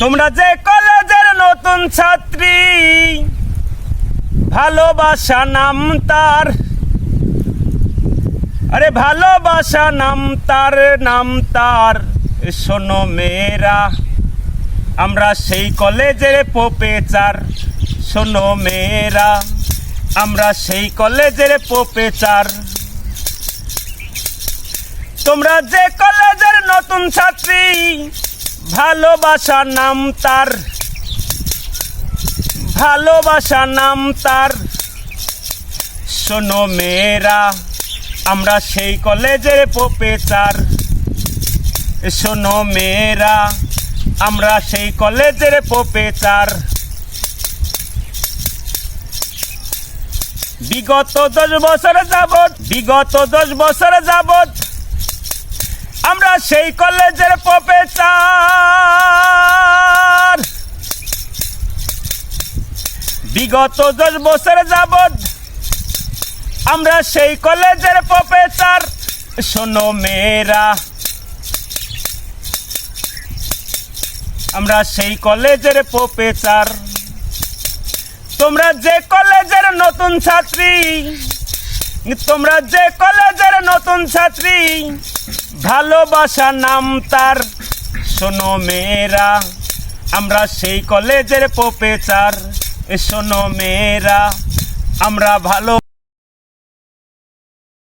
তোমরা যে কলেজের নতুন ছাত্রী, ভালোবাসা নাম তার। আরে ভালোবাসা নাম তার নাম তার। শোনো মেয়েরা, আমরা সেই কলেজের প্রোপেচার শোনো মেয়েরা, আমরা সেই কলেজের প্রোপেচার তোমরা যে কলেজের নতুন ছাত্রী ভালোবাসা নাম তার। ভালোবাসা নাম তার। শোনো মেয়েরা, আমরা সেই কলেজের প্রোপেচার শোনো মেয়েরা, আমরা সেই কলেজের প্রোপেচার বিগত দশ বছর যাবত বিগত দশ বছর যাবত আমরা সেই কলেজের প্রফেসর। বিগত দশ বছর যাবত আমরা সেই কলেজের প্রফেসর। শোনো মেয়েরা। আমরা সেই কলেজের প্রফেসর। তোমরা যে কলেজের নতুন ছাত্রী। তোমরা যে কলেজের নতুন ছাত্রী। ভালোবাসা নাম তার। শোনো মেয়েরা। আমরা সেই কলেজের প্রফেসর। শোনো মেয়েরা আমরা ভালো